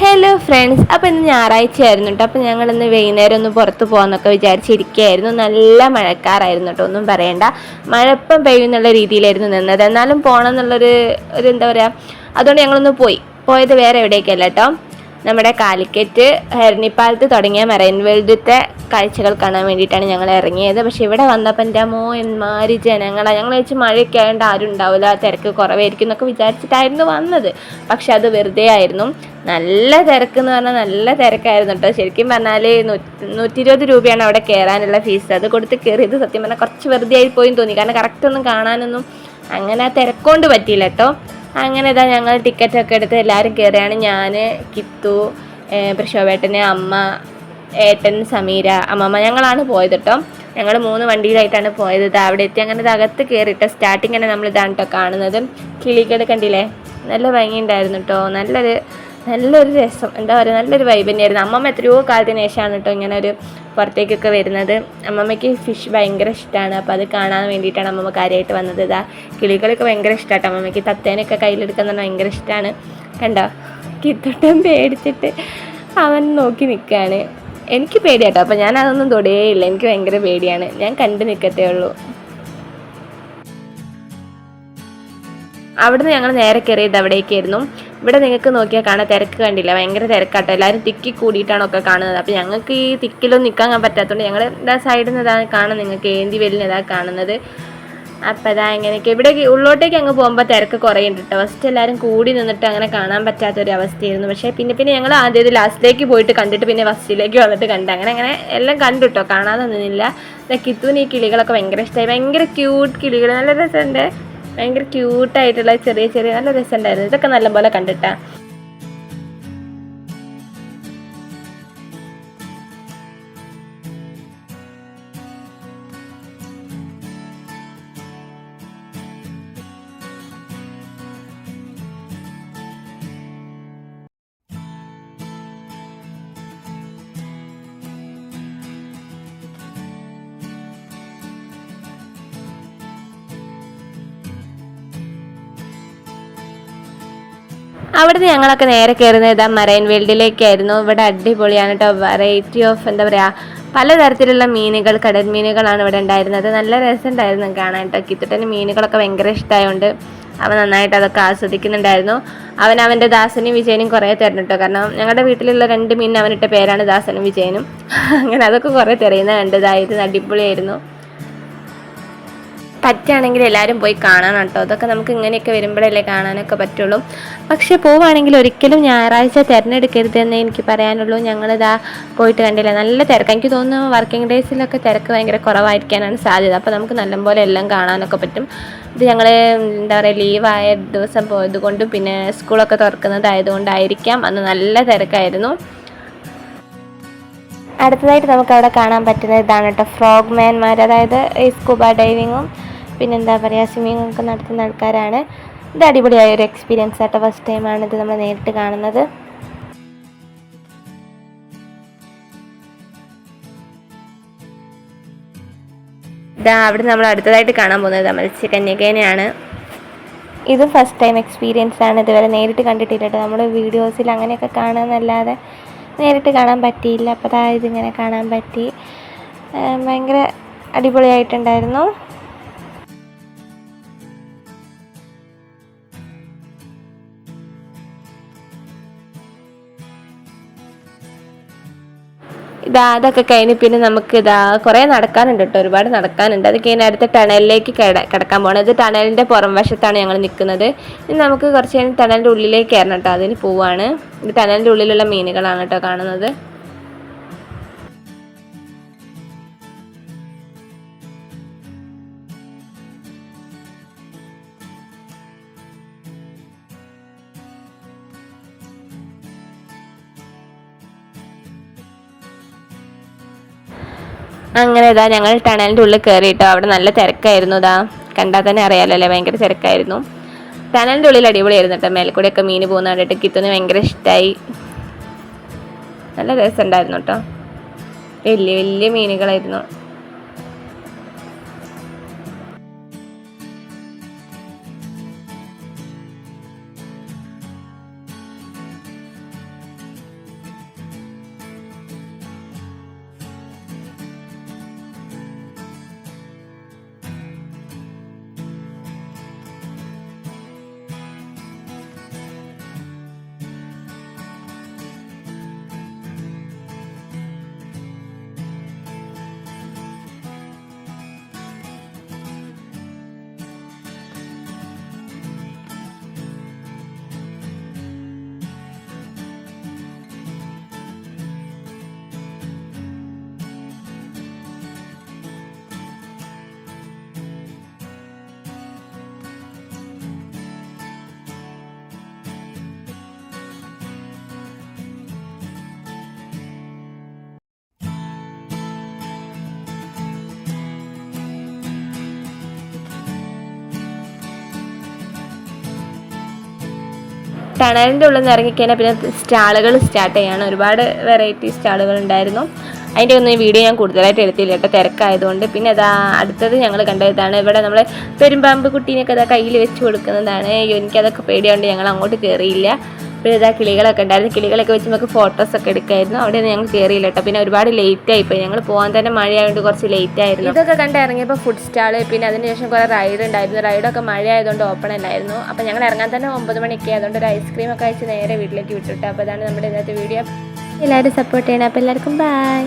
Hello friends അപ്പോൾ ഇന്ന് ഞായറാഴ്ച ആയിരുന്നു കേട്ടോ അപ്പോൾ ഞങ്ങൾ ഇന്ന് വൈകുന്നേരം ഒന്ന് പുറത്ത് പോകാമെന്നൊക്കെ വിചാരിച്ചിരിക്കുകയായിരുന്നു. നല്ല മഴക്കാറായിരുന്നു കേട്ടോ ഒന്നും പറയണ്ട. മഴപ്പം പെയ്യുന്നുള്ള രീതിയിലായിരുന്നു നിന്നത്. എന്നാലും പോകണം എന്നുള്ളൊരു ഒരു എന്താ പറയുക അതുകൊണ്ട് ഞങ്ങളൊന്ന് പോയി. പോയത് വേറെ എവിടേക്കല്ല കേട്ടോ നമ്മുടെ കാലിക്കറ്റ് ഹെരണിപ്പാലത്ത് തുടങ്ങിയ മെറൈൻ വേൾഡിലത്തെ കാഴ്ചകൾ കാണാൻ വേണ്ടിയിട്ടാണ് ഞങ്ങൾ ഇറങ്ങിയത്. പക്ഷെ ഇവിടെ വന്നപ്പോൾ എന്റെ അമ്മോ എന്മാരി ജനങ്ങളാണ് ഞങ്ങൾ വെച്ച് മഴയൊക്കെ ആയതുകൊണ്ട് ആരും ഉണ്ടാവില്ല തിരക്ക് കുറവായിരിക്കും എന്നൊക്കെ വിചാരിച്ചിട്ടായിരുന്നു വന്നത്. പക്ഷെ അത് വെറുതെ ആയിരുന്നു. നല്ല തിരക്ക് എന്ന് പറഞ്ഞാൽ നല്ല തിരക്കായിരുന്നു കേട്ടോ. ശരിക്കും പറഞ്ഞാൽ നൂറ്റി ഇരുപത് രൂപയാണ് അവിടെ കയറാനുള്ള ഫീസ്. അത് കൊടുത്ത് കയറിയത് സത്യം പറഞ്ഞാൽ കുറച്ച് വെറുതെ ആയി പോയി തോന്നി. കാരണം കറക്റ്റ് ഒന്നും കാണാനൊന്നും അങ്ങനെ തിരക്കൊണ്ട് പറ്റിയില്ല കേട്ടോ. അങ്ങനെ ഇതാ ഞങ്ങൾ ടിക്കറ്റൊക്കെ എടുത്ത് എല്ലാവരും കയറിയാണ് ഞാൻ കിത്തു പ്രശോഭേട്ടന് അമ്മ ഏട്ടൻ സമീര അമ്മമ്മ ഞങ്ങളാണ് പോയത് കേട്ടോ ഞങ്ങൾ മൂന്ന് വണ്ടിയിലായിട്ടാണ് പോയത്. ഇത് അവിടെ എത്തി. അങ്ങനെ ഇത് അകത്ത് കയറിയിട്ട് സ്റ്റാർട്ടിങ് തന്നെ നമ്മൾ ഇതാണ് കേട്ടോ കാണുന്നത്. കിളികൾ കണ്ടില്ലേ? നല്ല ഭംഗിയുണ്ടായിരുന്നു കേട്ടോ നല്ലൊരു നല്ലൊരു രസം. എന്താ പറയുക നല്ലൊരു വൈബ് തന്നെയായിരുന്നു. അമ്മമ്മ എത്രയോ കാലത്തിന് ശേഷമാണ് കേട്ടോ ഇങ്ങനെ ഒരു പുറത്തേക്കൊക്കെ വരുന്നത്. അമ്മമ്മയ്ക്ക് ഫിഷ് ഭയങ്കര ഇഷ്ടമാണ് അപ്പോൾ അത് കാണാൻ വേണ്ടിയിട്ടാണ് അമ്മമ്മ കാര്യമായിട്ട് വന്നത്. ഇതാ കിളികളൊക്കെ ഭയങ്കര ഇഷ്ടമാട്ടോ അമ്മമ്മയ്ക്ക്. തത്തേനൊക്കെ കയ്യിലെടുക്കാൻ തന്നെ ഭയങ്കര ഇഷ്ടമാണ് കണ്ടോ? കിത്തോട്ടം പേടിച്ചിട്ട് അവൻ നോക്കി നിൽക്കുകയാണ് എനിക്ക് പേടിയാട്ടോ. അപ്പോൾ ഞാൻ അതൊന്നും തൊടേയില്ല. എനിക്ക് ഭയങ്കര പേടിയാണ്. ഞാൻ കണ്ടു നിൽക്കത്തേ ഉള്ളൂ. അവിടുന്ന് ഞങ്ങൾ നേരെ കയറിയത് അവിടേക്കായിരുന്നു. ഇവിടെ നിങ്ങൾക്ക് നോക്കിയാൽ കാണാൻ തിരക്ക് കണ്ടില്ല. ഭയങ്കര തിരക്കാട്ടോ. എല്ലാവരും തിക്കി കൂടിയിട്ടാണ് ഒക്കെ കാണുന്നത്. അപ്പോൾ ഞങ്ങൾക്ക് ഈ തിക്കിലൊന്നും നിൽക്കാൻ പറ്റാത്തതുകൊണ്ട് ഞങ്ങൾ ഇതാ സൈഡിൽ നിന്ന് ഇതാണ് കാണുന്നത് നിങ്ങൾക്ക്. ഏന്തി ഇതാണ് കാണുന്നത്. അപ്പം അതാ ഇങ്ങനെയൊക്കെ. ഇവിടെ ഉള്ളോട്ടേക്ക് അങ്ങ് പോകുമ്പോൾ തിരക്ക് കുറയുണ്ട് കേട്ടോ ഫസ്റ്റ് എല്ലാവരും കൂടി നിന്നിട്ട് അങ്ങനെ കാണാൻ പറ്റാത്തൊരു അവസ്ഥയായിരുന്നു പക്ഷേ പിന്നെ പിന്നെ ഞങ്ങൾ ആദ്യം ലാസ്റ്റിലേക്ക് പോയിട്ട് കണ്ടിട്ട് പിന്നെ ഫസ്റ്റിലേക്ക് വന്നിട്ട് കണ്ട്. അങ്ങനെ അങ്ങനെ എല്ലാം കണ്ടു കേട്ടോ കാണാതെ നിന്നില്ല കിത്തുവിന് ഈ കിളികളൊക്കെ ഭയങ്കര ഇഷ്ടമായി ഭയങ്കര ക്യൂട്ട് കിളികൾ നല്ല രസമുണ്ട്. ഭയങ്കര ക്യൂട്ടായിട്ടുള്ള ചെറിയ ചെറിയ നല്ല രസമുണ്ടായിരുന്നു. ഇതൊക്കെ നല്ലപോലെ കണ്ടിട്ടാ. അവിടുന്ന് ഞങ്ങളൊക്കെ നേരെ കയറുന്നത് ഇതാ മറൈൻ വേൾഡിലേക്കായിരുന്നു. ഇവിടെ അടിപൊളിയാണ് കേട്ടോ. വെറൈറ്റി ഓഫ് എന്താ പറയുക പലതരത്തിലുള്ള മീനുകൾ കടൽ മീനുകളാണ് ഇവിടെ ഉണ്ടായിരുന്നത്. നല്ല രസമുണ്ടായിരുന്നു കാണാൻ കേട്ടോ. കിത്തുട്ടന് മീനുകളൊക്കെ ഭയങ്കര ഇഷ്ടമായതുകൊണ്ട് അവൻ നന്നായിട്ട് അതൊക്കെ ആസ്വദിക്കുന്നുണ്ടായിരുന്നു. അവൻ അവന്റെ ദാസനും വിജയനും കുറേ തരണം കേട്ടോ. കാരണം ഞങ്ങളുടെ വീട്ടിലുള്ള രണ്ട് മീനിന് അവനിട്ട പേരാണ് ദാസനും വിജയനും. അങ്ങനെ അതൊക്കെ കുറേ തെരയുന്ന കണ്ടതായിരുന്നു അടിപൊളിയായിരുന്നു. പറ്റുകയാണെങ്കിൽ എല്ലാവരും പോയി കാണണം കേട്ടോ. അതൊക്കെ നമുക്ക് ഇങ്ങനെയൊക്കെ വരുമ്പോഴല്ലേ കാണാനൊക്കെ പറ്റുള്ളൂ. പക്ഷെ പോവുകയാണെങ്കിൽ ഒരിക്കലും ഞായറാഴ്ച തിരഞ്ഞെടുക്കരുത് എന്ന് എനിക്ക് പറയാനുള്ളൂ. ഞങ്ങളിതാ പോയിട്ട് കണ്ടില്ല നല്ല തിരക്ക്. എനിക്ക് തോന്നുന്നു വർക്കിംഗ് ഡേയ്സിലൊക്കെ തിരക്ക് ഭയങ്കര കുറവായിരിക്കാനാണ് സാധ്യത. അപ്പോൾ നമുക്ക് നല്ലപോലെ എല്ലാം കാണാനൊക്കെ പറ്റും. ഇത് ഞങ്ങൾ എന്താ പറയുക ലീവായ ദിവസം പോയത് കൊണ്ടും പിന്നെ സ്കൂളൊക്കെ തുറക്കുന്നതായതുകൊണ്ടായിരിക്കാം. അന്ന് നല്ല തിരക്കായിരുന്നു. അടുത്തതായിട്ട് നമുക്ക് അവിടെ കാണാൻ പറ്റുന്ന ഇതാണ് കേട്ടോ ഫ്രോഗ് മാൻമാർ അതായത് ഈ സ്കൂബ ഡൈവിങ്ങും പിന്നെന്താ പറയുക സ്വിമ്മിങ് ഒക്കെ നടത്തുന്ന ആൾക്കാരാണ്. ഇത് അടിപൊളിയായ ഒരു എക്സ്പീരിയൻസ് ആട്ടോ. ഫസ്റ്റ് ടൈമാണ് ഇത് നമ്മൾ നേരിട്ട് കാണുന്നത്. ഇതാ അവിടെ നമ്മൾ അടുത്തതായിട്ട് കാണാൻ പോകുന്നത് മത്സ്യകന്യകേനയാണ് ഇത് ഫസ്റ്റ് ടൈം എക്സ്പീരിയൻസ് ആണ്. ഇതുവരെ നേരിട്ട് കണ്ടിട്ടില്ല കേട്ടോ. നമ്മൾ വീഡിയോസിൽ അങ്ങനെയൊക്കെ കാണാമെന്നല്ലാതെ നേരിട്ട് കാണാൻ പറ്റിയില്ല. അപ്പോൾ അതാ ഇതിങ്ങനെ കാണാൻ പറ്റി. ഭയങ്കര അടിപൊളിയായിട്ടുണ്ടായിരുന്നു. ഇതാ അതൊക്കെ കഴിഞ്ഞ് പിന്നെ നമുക്ക് ഇതാ കുറേ നടക്കാനുണ്ട് കേട്ടോ. ഒരുപാട് നടക്കാനുണ്ട്. അത് കഴിഞ്ഞ് അടുത്ത ടണലിലേക്ക് കിട കിടക്കാൻ പോകണം ഇത് ടണലിന്റെ പുറം വശത്താണ് ഞങ്ങൾ നിൽക്കുന്നത്. ഇനി നമുക്ക് കുറച്ച് കഴിഞ്ഞ് ടണലിന്റെ ഉള്ളിലേക്ക് കയറണം കേട്ടോ. അതിന് പോവാണ്. ഇത് ടണലിന്റെ ഉള്ളിലുള്ള മീനുകളാണ് കേട്ടോ കാണുന്നത്. അങ്ങനെ ഇതാ ഞങ്ങൾ ടണലിന്റെ ഉള്ളിൽ കയറിയിട്ടോ അവിടെ നല്ല തിരക്കായിരുന്നു ഇതാ. കണ്ടാൽ തന്നെ അറിയാലോ അല്ലേ? ഭയങ്കര തിരക്കായിരുന്നു. ടണലിന്റെ ഉള്ളിൽ അടിപൊളിയായിരുന്നു കേട്ടോ. മേൽക്കൂടെയൊക്കെ മീൻ പോകുന്ന കണ്ടിട്ട് കിത്തുന് ഭയങ്കര ഇഷ്ടമായി നല്ല രസമുണ്ടായിരുന്നു കേട്ടോ. വലിയ വലിയ മീനുകളായിരുന്നു. ടണലിന്റെ ഉള്ളിൽ നിന്ന് ഇറങ്ങിക്കഴിഞ്ഞാൽ പിന്നെ സ്റ്റാളുകൾ സ്റ്റാർട്ട് ചെയ്യാണ്. ഒരുപാട് വെറൈറ്റി സ്റ്റാളുകൾ ഉണ്ടായിരുന്നു. അതിന്റെ ഒന്നും ഈ വീഡിയോ ഞാൻ കൂടുതലായിട്ട് എടുത്തില്ല കേട്ടോ. തിരക്കായതുകൊണ്ട്. പിന്നെ അതാ അടുത്തത് ഞങ്ങൾ കണ്ടതാണ് ഇവിടെ നമ്മൾ പെരുമ്പാമ്പ് കുട്ടീനെയൊക്കെ അതാ കയ്യിൽ വെച്ച് കൊടുക്കുന്നതാണ്. എനിക്കതൊക്കെ പേടിയാണ്ട് ഞങ്ങൾ അങ്ങോട്ട് കയറിയില്ല പിന്നെ ഇതാ കിളികളൊക്കെ ഉണ്ടായിരുന്നു. കിളികളൊക്കെ വെച്ച് നമുക്ക് ഫോട്ടോസ് ഒക്കെ എടുക്കായിരുന്നു. അവിടെ നിന്ന് ഞങ്ങൾ കയറിയില്ല കേട്ടോ. പിന്നെ ഒരുപാട് ലേറ്റ് ആയിപ്പോയി ഞങ്ങൾ പോകാൻ തന്നെ മഴയായതുകൊണ്ട് കുറച്ച് ലേറ്റ് ആയിരുന്നു. ഇതൊക്കെ കണ്ട് ഇറങ്ങിയപ്പോൾ ഫുഡ് സ്റ്റാൾ പിന്നെ അതിനുശേഷം കുറേ റൈഡ് ഉണ്ടായിരുന്നു. റൈഡൊക്കെ മഴ ആയതുകൊണ്ട് ഓപ്പൺ അല്ലായിരുന്നു. അപ്പോൾ ഞങ്ങൾ ഇറങ്ങാൻ തന്നെ ഒമ്പത് മണിയൊക്കെ അതുകൊണ്ട് ഒരു ഐസ്ക്രീം ഒക്കെ കഴിച്ച് നേരെ വീട്ടിലേക്ക് വിട്ടിട്ട്. അപ്പോൾ അതാണ് നമ്മുടെ ഇന്നത്തെ വീഡിയോ എല്ലാവരും സപ്പോർട്ട് ചെയ്യണം. അപ്പോൾ എല്ലാവർക്കും ബൈ